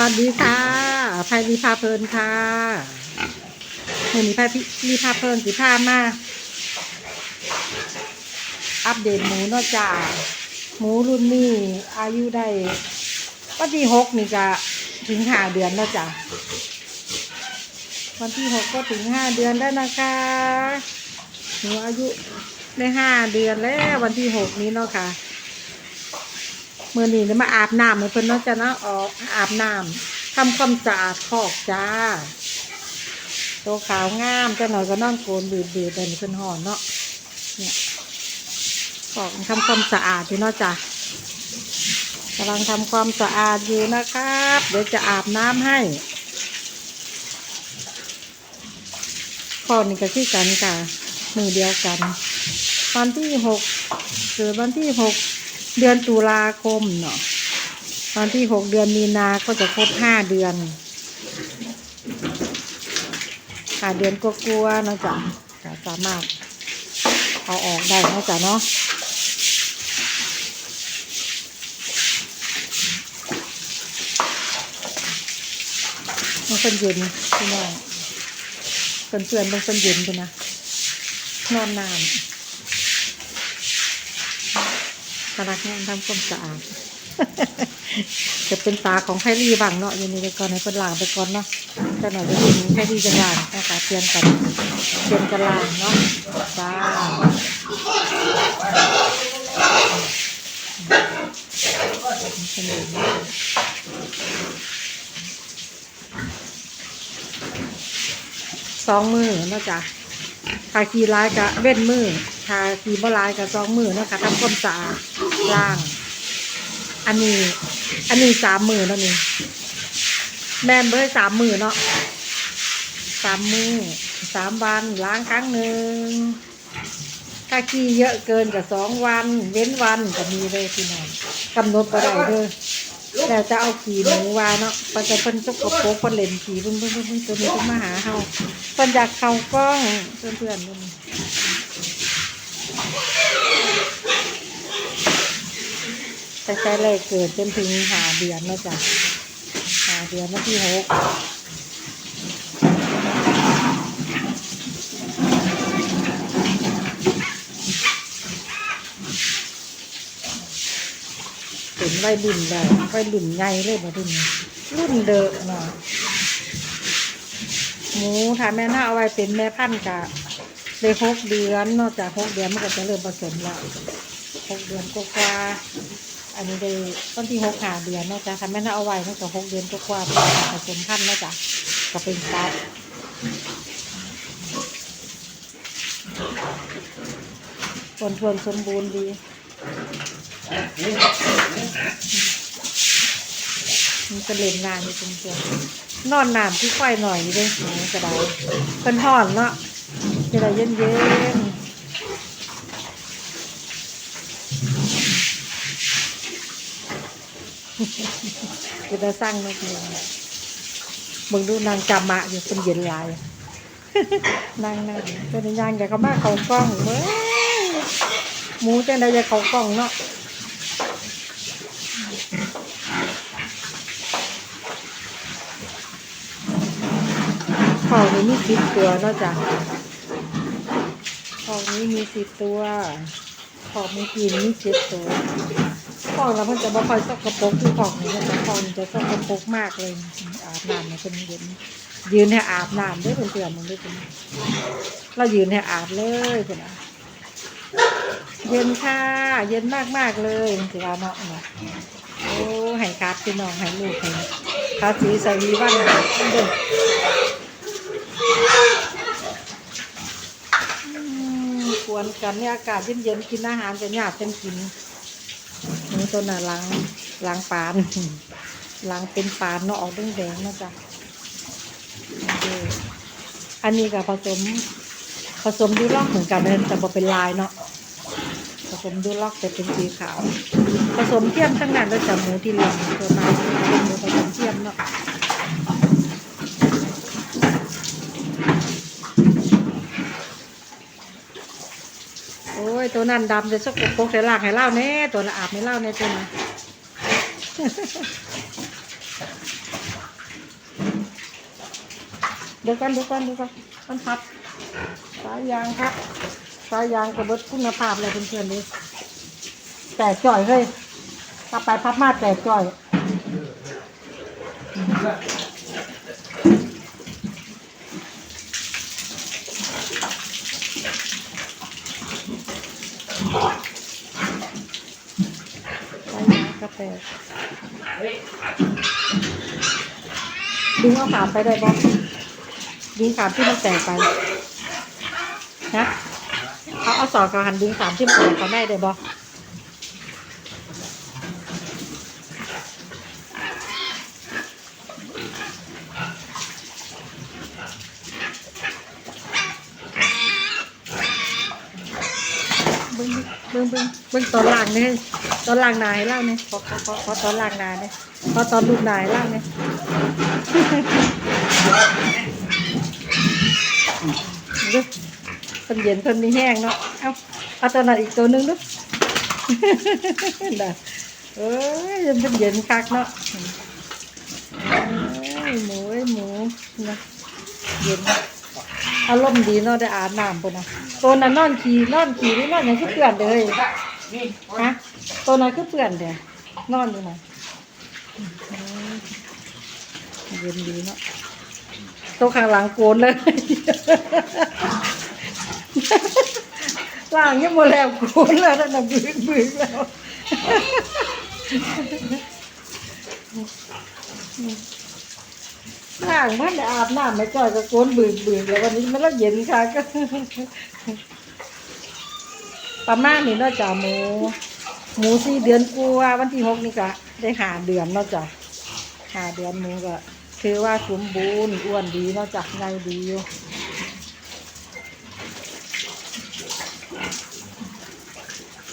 วัสดีค่ะไพรีพาเพลินค่ะวันนี้ไพรีพาเพลินสิพามา อัปเดตหมูนอกจากหมูรุ่นนี้อายุได้วันที่หกนี่จะถึงห้าเดือนแล้วจ้ะวันที่หกก็ถึงห้าเดือนแล้วนะคะหนูอายุได้ห้าเดือนแล้ววันที่หกนี้เนาะค่ะ มื่อนี้จะมาอาบน้ำให้เพิ่นเนาะจ้ะเนาะออกอาบน้ำทำความสะอาดคอกจ้าตัวขาวงามจ้าหน่อยก็นอนโกนบีบๆแต่เพิ่นห่อนเนาะเนี่ยคอกทำความสะอาดอยู่เนาะจ้ะกำลังทำความสะอาดอยู่นะครับ เดี๋ยวจะอาบน้ำให้คอกนี่ก็คือกันค่ะมือเดียวกัน วันที่หกเกิดวันที่หก เดือนตุลาคมเนาะตอนที่หกเดือนมีนาก็จะครบห้าเดือนห้าเดือนก็กลัวๆนาะจ๊ะสามารถเอาออกได้นาะจ๊ะเนาะมันเป็นเย็นพี่น้องเพื่อนเพื่อมเป็นเย็นไปนะนอนนาน พนักงานทำความสะอาดจะเป็นตาของไพรี่บ้างเนาะอยังนี้ไปก่อนให้เพิ่นล้างไปก่อนเนาะแต่หน่อยจะถึงไพรี่จะล้างนะคะเตรียมกันเตรียมกันล้างเนาะจ้าสองมือเนาะจ้ะถ้าขี่ร้ายก็เว้นมือถ้าขี่บ่ร้ายก็สองมือเนาะคะทำความสะอาด ล้าง อันนี้ อันนี้สามมือแล้วนี่แม่เบอร์สามมือเนาะสามมือสามวันล้างครั้งหนึ่งถ้าขี่เยอะเกินกับสองวัน เว้นวันก็มีเลยพี่น้องกำหนดบ่ได้เด้อแต่จะเอาขี่หมูวาเนาะเพิ่นจะเพิ่นจกกระโปรงเพิ่นเล่นขี่เพิ่นเพิ่นเพิ่นเพิ่นตัวนี้เพิ่นมาหาเฮาเพิ่นอยากเข้ากล้องเพื่อนเพื่อนเพิ่น แต่ใช้เลยเกิดจนถึงหาเดือนแล้วจ้ะหาเดือนวันที่หกเป็นวัยรุ่นแล้ววัยรุ่นใหญ่เลยมารุ่นนี้รุ่นเดอะเนาะหมูถ้าแม่น่าเอาไว้เป็นแม่พันธุ์กะได้หกเดือนนอกจากหกเดือนมันก็จะเริ่มผสมแล้วหกเดือนกว่า อันนี้ได้ต้นที่หกหาเดือนเนอกจากถ้าแม่น่าเอาไว้ตั้งแต่หกเดือนกว่าๆเป็นการผสมพันธุ์เนอกจากก็เป็นซับทวนทวนสมบูรณ์ดีมันก็เล่นนานอยู่จริงๆนอนนานที่ค่อยหน่อยนี่เลยมันก็ได้เพิ่นห่อนเนาะจะได้เย็นเย็นๆ จะได้สร้างนกเองมึงดูนางจามะอยู่เป็นเย็นลายนางนั่งเป็นยางอยากเขามาเขากล้องเว้ยหมูจังได้อยาเขากล้องเนาะของนี้มีสิบตัวนอกจากของนี้มีสิบตัว ของเมื่อกี้มีเจ็ดตัว ของเราเพิ่นจะบ่ค่อยสกปรกคือของนี้นะจ๊ะของนี้จะสกปรกมากเลยอาบน้ำเนี่ยเป็นเย็นยืนให้อาบน้ำด้วยเพื่อนๆมันด้วยเป็นเรายืนให้อาบเลยเพื่อนะเย็นค่ะ เย็นมากๆเลยสิว่าเนาะเนาะโอ้ให้ครับพี่น้องให้ลูกให้คาสีใส่วีวันเด้ออืมควรกันเนี่ยอากาศเย็นๆกินอาหารจะหยาบเป็นกิน ต้นน่ะล้างล้างปานล้างเป็นปานเนาะออกแดงๆนะจ๊ะอันนี้ก็ผสม ผสมดูลอกเหมือนกันเลยแต่บ่เป็นลายเนาะผสมดูลอกแต่เป็นสีขาว ผสมเทียมทั้งนั้นแล้วจะหมูที่เลี้ยงตัวมา ตัวนั้นดำเลยสักปกใส่ลากให้เล่าแน่ตัวละอาบไม่เล่าแน่ตัวนะเดี๋ยวกันเดี๋ยวกันเดี๋ยวกันมันพับสายยางครับสายยางกระเบิดคุณภาพเลยเพื่อนๆดิแตกจ่อยเลยพับไปพับมาแตกจ่อย แตกดึงเอาขามไปได้บ่ดึงขามที่มันแตกไปนะเอาเอาสอกกับหันดึงสามที่มันแตกไปได้ได้บ่เบิ้ง เบิ้งเบิ้งตอนล่างนี่ยตอนล่างนายเล่าเนี่ยขอขอขอขอตอนล่างนายเนี่ยขอตอนลูกนายเล่าเนี่ยดูเพิ่นเย็นเพิ่นมีแห้งเนาะเอาเอาตัวนั้นอีกตัวหนึงดูน่ะเอ้ยเพิ่นเย็นคักเนาะหมูเอ้หมูนะเย็น อารมณ์ดีเนาะได้อาบน้ำปุ่นนะตัวนั้นนอนขี่นอนขี่นี่นอนหยังคือเปื่อนเด้อเฮ้ยฮะตัวนั้นคือเปื่อนเด้อนอนอยู่น่ะเย็นดีเนาะตัวข้างหลังโกนเลยล่างยังโมแล้วโกนแล้วนั่นน่ะบึกบึกแล้ว ล่างมันอาบน้ำไม่จ่อยก็โกนบึกบึกแล้ววันนี้มันละเย็นค่ะก็ประมาณนี้เนาะจ้ะหมู หมูสี่เดือนกูว่าวันที่หกนี่ก็ได้หาเดือนเนาะจ้ะหาเดือนหมูก็ถือว่าสมบูรณ์อ้วนดีเนาะจ้ะไงดีอยู่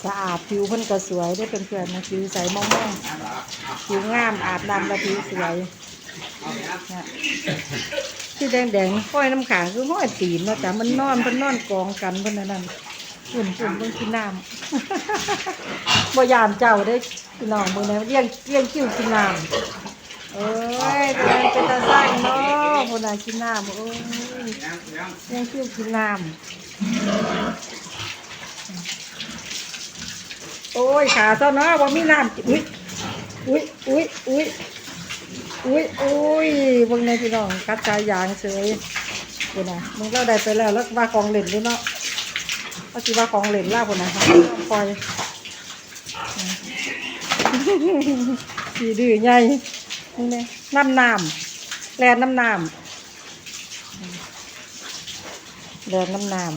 สะอาดผิวเพิ่นก็สวยได้เป็นเพื่อนนะผิวใสมองๆผิวงามอาบน้ำแล้วผิวสวย เนี่ยที่แดงๆห้อยน้ำขางคือห้อยตีนเนาะจ้ะมันนอนเพิ่นนอนกองกันเพิ่นนั่นนั่นฝุ่นฝุ่นเพิ่นกินน้ำบ่ยานเจ้าได้พี่น้องมื้อนี้เลี้ยงเลี้ยงคิวกินน้ำเอ้ยเป็นเป็นตาสร้างเนาะพุ่นน่ะกินน้ำโอ้ยเลี้ยงคิวกินน้ำโอ้ยขาเจ้าเนาะบ่มีน้ำกินอุ้ยอุ้ยอุ้ยอุ้ย อุ้ยอุ้ยเบิ่งในพี่น้องกัดชายยางเฉยพุ่นะมึงเราได้ไปแล้วแล้วว่าของเล่นด้วยเนาะว่าสิว่าของเล่นล่าพุ่นน่ะปล่อยสีดื้อใหญ่นี่น้ำน้ำแลนน้ำน้ำแลนน้ำน้ำ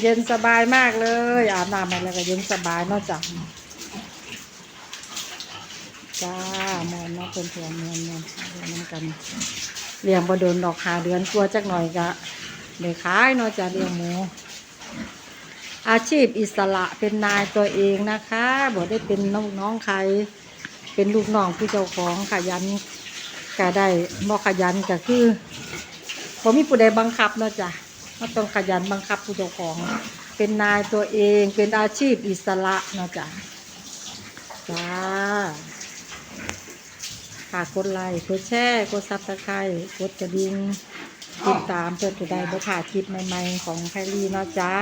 เย็นสบายมากเลยอาบน้ำมาแล้วก็เย็นสบายนอกจาก จ้าม่นเนาะเพื่อนเพื่อนเงินเงินเรียนกันเลี้ยงบ่โดนดอกหาเดือนกลัวจักหน่อยก็เดี๋ยวขายเนอกจากเลี้ยงหมู อาชีพอิสระเป็นนายตัวเองนะคะบ่ได้เป็นน้องน้องใคร เป็นลูกน้องผู้เจ้าของขยันก็ได้บ่ขยันก็คือบ่มีผู้ใดบังคับเนาะจ้ะก็ต้องขยันบังคับผู้เจ้าของเป็นนายตัวเองเป็นอาชีพอิสระเนาะจ้ะจ้า ฝากกดไลค์กดแชร์กดซับสไครต์กดกระดิ่งติดตามเพื่อจะได้บ่พลาดคลิปใหม่ๆของไพรีเนาะจ้า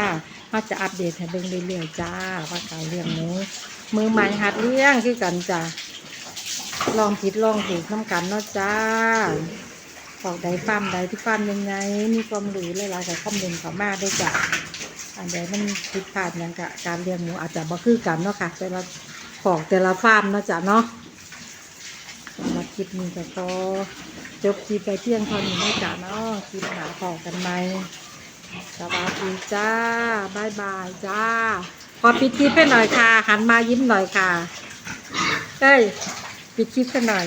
มาจะอัปเดตให้เบิ่งเรื่อยๆจ้าว่าการเลี้ยงหมูมือใหม่หัดเลี้ยงคือกันจ้าลองผิดลองถูกน้ำกันเนาะจ้าบอกใดฟาร์มใดที่ฟาร์มยังไง มีความรู้หลายๆกับคอมเมนต์เขามาด้วยจ้าอันใดมันผิดพลาดหยังกะการเลี้ยงหมูอาจจะบ่คือกันเนาะค่ะแต่ละของแต่ละฟาร์มเนาะจ้าเนาะ ลิปนี้ก็ขอจบคลิปไปเที่ยงเท่านี้นะจ๊ะเนาะคลิปหนาพอกันไหมสวัสดีจ้าบายบายจ้า ขอปิดคลิปให้หน่อยค่ะ หันมายิ้มหน่อยค่ะ เอ้ย ปิดคลิปให้หน่อย